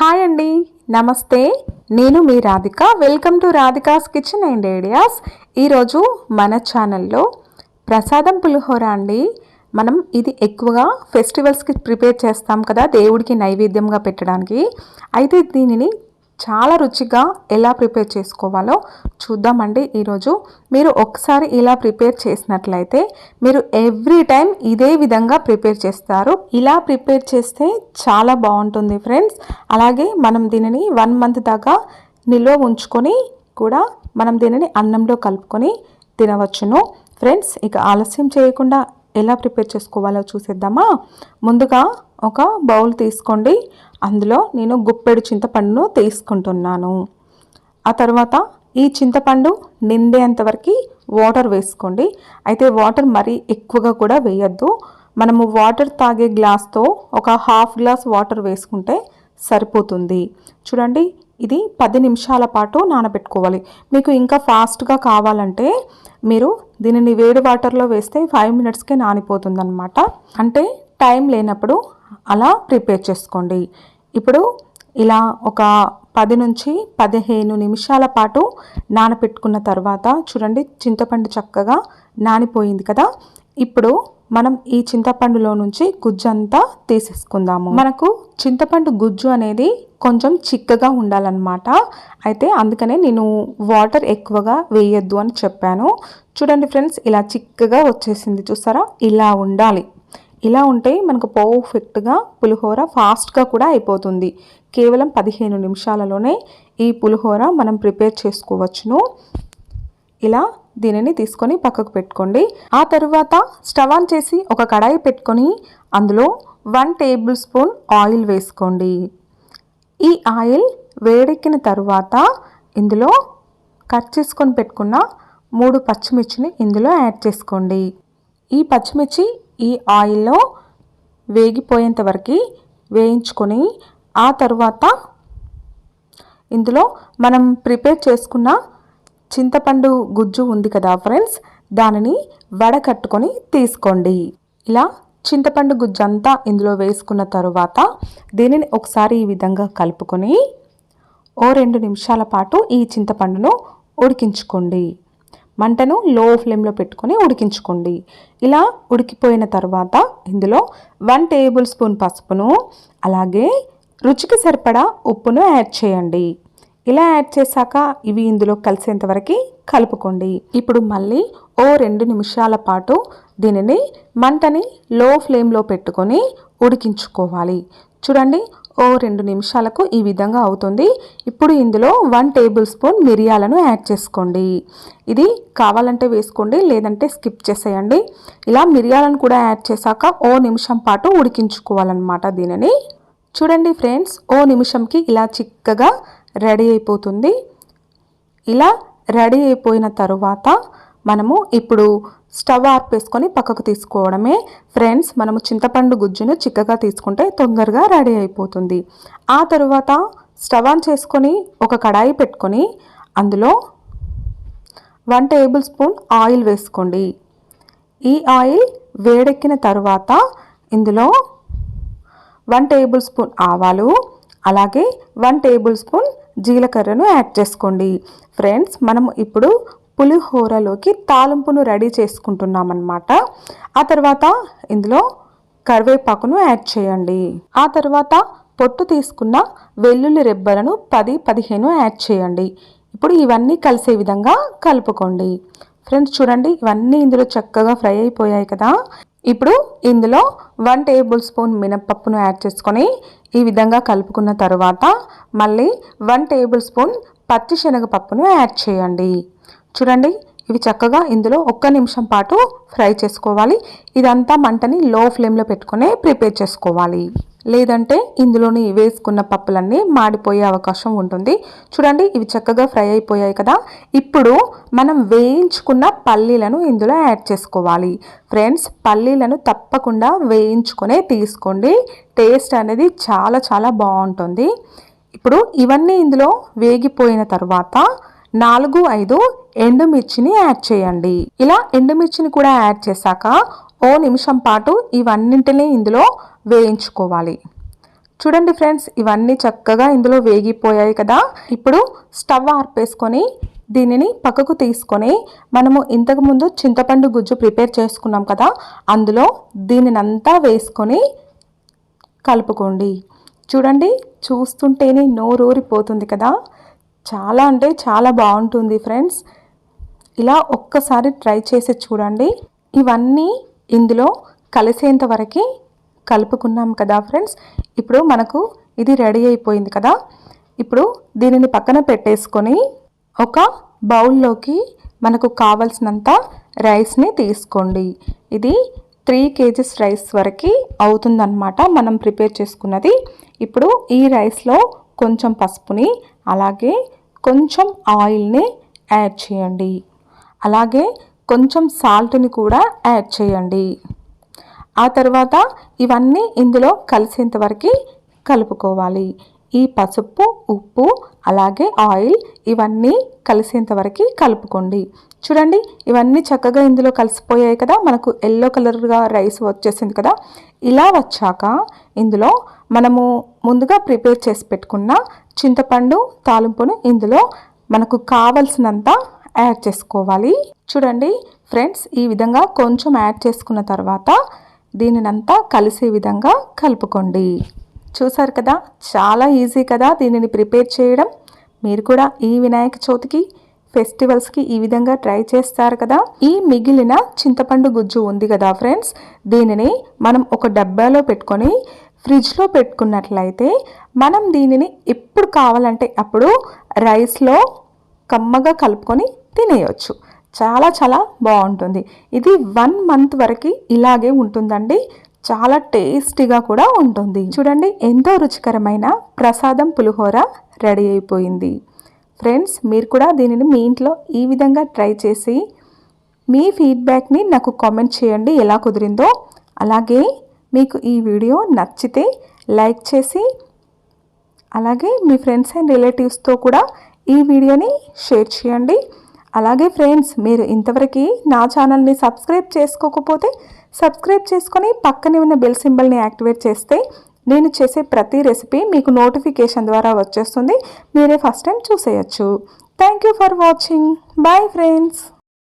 Hi అండి. నమస్తే. నేను మీ Radhika. Welcome to Radhika's kitchen and ideas. ఈరోజు మన ఛానల్లో ప్రసాదం పులిహోర అండి. మనం ఇది ఎక్కువగా ఫెస్టివల్స్కి ప్రిపేర్ చేస్తాం కదా దేవుడికి నైవేద్యంగా పెట్టడానికి. అయితే దీనిని చాలా రుచిగా ఎలా ప్రిపేర్ చేసుకోవాలో చూద్దామండి ఈరోజు. మీరు ఒకసారి ఇలా ప్రిపేర్ చేసినట్లయితే మీరు ఎవ్రీ టైం ఇదే విధంగా ప్రిపేర్ చేస్తారు. ఇలా ప్రిపేర్ చేస్తే చాలా బాగుంటుంది ఫ్రెండ్స్. అలాగే మనం దీనిని వన్ మంత్ దాకా నిల్వ ఉంచుకొని కూడా మనం దీనిని అన్నంలో కలుపుకొని తినవచ్చును. ఫ్రెండ్స్ ఇక ఆలస్యం చేయకుండా ఎలా ప్రిపేర్ చేసుకోవాలో చూసేద్దామా? ముందుగా ఒక బౌల్ తీసుకోండి. అందులో నేను గుప్పెడు చింతపండును తీసుకుంటున్నాను. ఆ తర్వాత ఈ చింతపండు నిండేంతవరకు వాటర్ వేసుకోండి. అయితే వాటర్ మరీ ఎక్కువగా కూడా వేయద్దు. మనము వాటర్ తాగే గ్లాస్తో ఒక హాఫ్ గ్లాస్ వాటర్ వేసుకుంటే సరిపోతుంది. చూడండి ఇది పది నిమిషాల పాటు నానబెట్టుకోవాలి. మీకు ఇంకా ఫాస్ట్గా కావాలంటే మీరు దీనిని వేడి వాటర్లో వేస్తే ఫైవ్ మినిట్స్కే నానిపోతుందనమాట అంటే టైం లేనప్పుడు అలా ప్రిపేర్ చేసుకోండి. ఇప్పుడు ఇలా ఒక పది నుంచి పదిహేను నిమిషాల పాటు నానపెట్టుకున్న తర్వాత చూడండి చింతపండు చక్కగా నానిపోయింది కదా. ఇప్పుడు మనం ఈ చింతపండులో నుంచి గుజ్జు అంతా తీసేసుకుందాము. మనకు చింతపండు గుజ్జు అనేది కొంచెం చిక్కగా ఉండాలన్నమాట. అయితే అందుకనే నేను వాటర్ ఎక్కువగా వేయొద్దు అని చెప్పాను. చూడండి ఫ్రెండ్స్ ఇలా చిక్కగా వచ్చేసింది చూసారా? ఇలా ఉండాలి. ఇలా ఉంటే మనకు పర్ఫెక్ట్గా పులిహోర ఫాస్ట్గా కూడా అయిపోతుంది. కేవలం పదిహేను నిమిషాలలోనే ఈ పులిహోర మనం ప్రిపేర్ చేసుకోవచ్చును. ఇలా దీనిని తీసుకొని పక్కకు పెట్టుకోండి. ఆ తర్వాత స్టవ్ ఆన్ చేసి ఒక కడాయి పెట్టుకొని అందులో వన్ టేబుల్ స్పూన్ ఆయిల్ వేసుకోండి. ఈ ఆయిల్ వేడెక్కిన తర్వాత ఇందులో కట్ చేసుకొని పెట్టుకున్న మూడు పచ్చిమిర్చిని ఇందులో యాడ్ చేసుకోండి. ఈ పచ్చిమిర్చి ఈ ఆయిల్లో వేగిపోయేంత వరకు వేయించుకొని ఆ తర్వాత ఇందులో మనం ప్రిపేర్ చేసుకున్న చింతపండు గుజ్జు ఉంది కదా ఫ్రెండ్స్ దానిని వడకట్టుకొని తీసుకోండి. ఇలా చింతపండు గుజ్జు అంతా ఇందులో వేసుకున్న తరువాత దీనిని ఒకసారి ఈ విధంగా కలుపుకొని ఓ రెండు నిమిషాల పాటు ఈ చింతపండును ఉడికించుకోండి. మంటను లో ఫ్లేమ్లో పెట్టుకొని ఉడికించుకోండి. ఇలా ఉడికిపోయిన తర్వాత ఇందులో వన్ టేబుల్ స్పూన్ పసుపును అలాగే రుచికి సరిపడా ఉప్పును యాడ్ చేయండి. ఇలా యాడ్ చేశాక ఇవి ఇందులో కలిసేంతవరకు కలుపుకోండి. ఇప్పుడు మళ్ళీ ఓ రెండు నిమిషాల పాటు దీనిని మంటని లో ఫ్లేమ్లో పెట్టుకొని ఉడికించుకోవాలి. చూడండి ఓ రెండు నిమిషాలకు ఈ విధంగా అవుతుంది. ఇప్పుడు ఇందులో వన్ టేబుల్ స్పూన్ మిరియాలను యాడ్ చేసుకోండి. ఇది కావాలంటే వేసుకోండి లేదంటే స్కిప్ చేసేయండి. ఇలా మిరియాలను కూడా యాడ్ చేశాక ఓ నిమిషం పాటు ఉడికించుకోవాలన్నమాట దీనిని. చూడండి ఫ్రెండ్స్ ఓ నిమిషంకి ఇలా చిక్కగా రెడీ అయిపోతుంది. ఇలా రెడీ అయిపోయిన తరువాత మనము ఇప్పుడు స్టవ్ ఆర్పేసుకొని పక్కకు తీసుకోవడమే. ఫ్రెండ్స్ మనము చింతపండు గుజ్జును చిక్కగా తీసుకుంటే తొందరగా రెడీ అయిపోతుంది. ఆ తరువాత స్టవ్ ఆన్ చేసుకొని ఒక కడాయి పెట్టుకొని అందులో వన్ టేబుల్ స్పూన్ ఆయిల్ వేసుకోండి. ఈ ఆయిల్ వేడెక్కిన తరువాత ఇందులో వన్ టేబుల్ స్పూన్ ఆవాలు అలాగే వన్ టేబుల్ స్పూన్ జీలకర్రను యాడ్ చేసుకోండి. ఫ్రెండ్స్ మనం ఇప్పుడు పులిహోరలోకి తాలింపును రెడీ చేసుకుంటున్నామన్నమాట. ఆ తర్వాత ఇందులో కరివేపాకును యాడ్ చేయండి. ఆ తర్వాత పొట్టు తీసుకున్న వెల్లుల్లి రెబ్బలను పది పదిహేను యాడ్ చేయండి. ఇప్పుడు ఇవన్నీ కలిసే విధంగా కలుపుకోండి. ఫ్రెండ్స్ చూడండి ఇవన్నీ ఇందులో చక్కగా ఫ్రై అయిపోయాయి కదా. ఇప్పుడు ఇందులో వన్ టేబుల్ స్పూన్ మినప్పప్పును యాడ్ చేసుకొని ఈ విధంగా కలుపుకున్న తర్వాత మళ్ళీ వన్ టేబుల్ స్పూన్ పచ్చి శనగపప్పును యాడ్ చేయండి. చూడండి ఇవి చక్కగా ఇందులో ఒక్క నిమిషం పాటు ఫ్రై చేసుకోవాలి. ఇదంతా మంటని లో ఫ్లేమ్లో పెట్టుకునే ప్రిపేర్ చేసుకోవాలి. లేదంటే ఇందులోని వేసుకున్న పప్పులన్నీ మాడిపోయే అవకాశం ఉంటుంది. చూడండి ఇవి చక్కగా ఫ్రై అయిపోయాయి కదా. ఇప్పుడు మనం వేయించుకున్న పల్లీలను ఇందులో యాడ్ చేసుకోవాలి. ఫ్రెండ్స్ పల్లీలను తప్పకుండా వేయించుకునే తీసుకోండి. టేస్ట్ అనేది చాలా చాలా బాగుంటుంది. ఇప్పుడు ఇవన్నీ ఇందులో వేగిపోయిన తర్వాత నాలుగు ఐదు ఎండుమిర్చిని యాడ్ చేయండి. ఇలా ఎండుమిర్చిని కూడా యాడ్ చేశాక ఓ నిమిషం పాటు ఇవన్నింటినీ ఇందులో వేయించుకోవాలి. చూడండి ఫ్రెండ్స్ ఇవన్నీ చక్కగా ఇందులో వేగిపోయాయి కదా. ఇప్పుడు స్టవ్ ఆర్పేసుకొని దీనిని పక్కకు తీసుకొని మనము ఇంతకుముందు చింతపండు గుజ్జు ప్రిపేర్ చేసుకున్నాం కదా అందులో దీనినంతా వేసుకొని కలుపుకోండి. చూడండి చూస్తుంటేనే నోరూరిపోతుంది కదా. చాలా అంటే చాలా బాగుంటుంది ఫ్రెండ్స్. ఇలా ఒక్కసారి ట్రై చేసి చూడండి. ఇవన్నీ ఇందులో కలిసేంత వరకు కలుపుకున్నాం కదా ఫ్రెండ్స్. ఇప్పుడు మనకు ఇది రెడీ అయిపోయింది కదా. ఇప్పుడు దీనిని పక్కన పెట్టేసుకొని ఒక బౌల్లోకి మనకు కావలసినంత రైస్ని తీసుకోండి. ఇది త్రీ కేజీస్ రైస్ వరకు అవుతుందన్నమాట మనం ప్రిపేర్ చేసుకున్నది. ఇప్పుడు ఈ రైస్లో కొంచెం పసుపుని అలాగే కొంచెం ఆయిల్ని యాడ్ చేయండి. అలాగే కొంచెం సాల్ట్ని కూడా యాడ్ చేయండి. ఆ తర్వాత ఇవన్నీ ఇందులో కలిసేంతవరకు కలుపుకోవాలి. ఈ పసుపు ఉప్పు అలాగే ఆయిల్ ఇవన్నీ కలిసేంతవరకు కలుపుకోండి. చూడండి ఇవన్నీ చక్కగా ఇందులో కలిసిపోయాయి కదా. మనకు ఎల్లో కలర్గా రైస్ వచ్చేసింది కదా. ఇలా వచ్చాక ఇందులో మనము ముందుగా ప్రిపేర్ చేసి పెట్టుకున్న చింతపండు తాలింపును ఇందులో మనకు కావలసినంత యాడ్ చేసుకోవాలి. చూడండి ఫ్రెండ్స్ ఈ విధంగా కొంచెం యాడ్ చేసుకున్న తర్వాత దీనినంతా కలిసే విధంగా కలుపుకోండి. చూసారు కదా చాలా ఈజీ కదా దీనిని ప్రిపేర్ చేయడం. మీరు కూడా ఈ వినాయక చవితికి ఫెస్టివల్స్కి ఈ విధంగా ట్రై చేస్తారు కదా. ఈ మిగిలిన చింతపండు గుజ్జు ఉంది కదా ఫ్రెండ్స్. దీనిని మనం ఒక డబ్బాలో పెట్టుకొని ఫ్రిడ్జ్లో పెట్టుకున్నట్లయితే మనం దీనిని ఎప్పుడు కావాలంటే అప్పుడు రైస్లో కమ్మగా కలుపుకొని తినేయచ్చు. చాలా చాలా బాగుంటుంది. ఇది వన్ మంత్ వరకు ఇలాగే ఉంటుందండి. చాలా టేస్టీగా కూడా ఉంటుంది. చూడండి ఎంతో రుచికరమైన ప్రసాదం పులిహోర రెడీ అయిపోయింది. ఫ్రెండ్స్ మీరు కూడా దీనిని మీ ఇంట్లో ఈ విధంగా ట్రై చేసి మీ ఫీడ్బ్యాక్ని నాకు కామెంట్ చేయండి. ఎలా కుదిరిందో అలాగే మీకు ఈ వీడియో నచ్చితే లైక్ చేసి అలాగే మీ ఫ్రెండ్స్ అండ్ రిలేటివ్స్తో కూడా ఈ వీడియోని షేర్ చేయండి. అలాగే ఫ్రెండ్స్ మీరు ఇంతవరకు నా ఛానల్ని సబ్స్క్రైబ్ చేసుకోకపోతే సబ్స్క్రైబ్ చేసుకొని పక్కనే ఉన్న బెల్ సింబల్ని యాక్టివేట్ చేస్తే నేను చేసే ప్రతి రెసిపీ మీకు నోటిఫికేషన్ ద్వారా వచ్చేస్తుంది. మీరే first time చూసేయచ్చు. Thank you for watching bye friends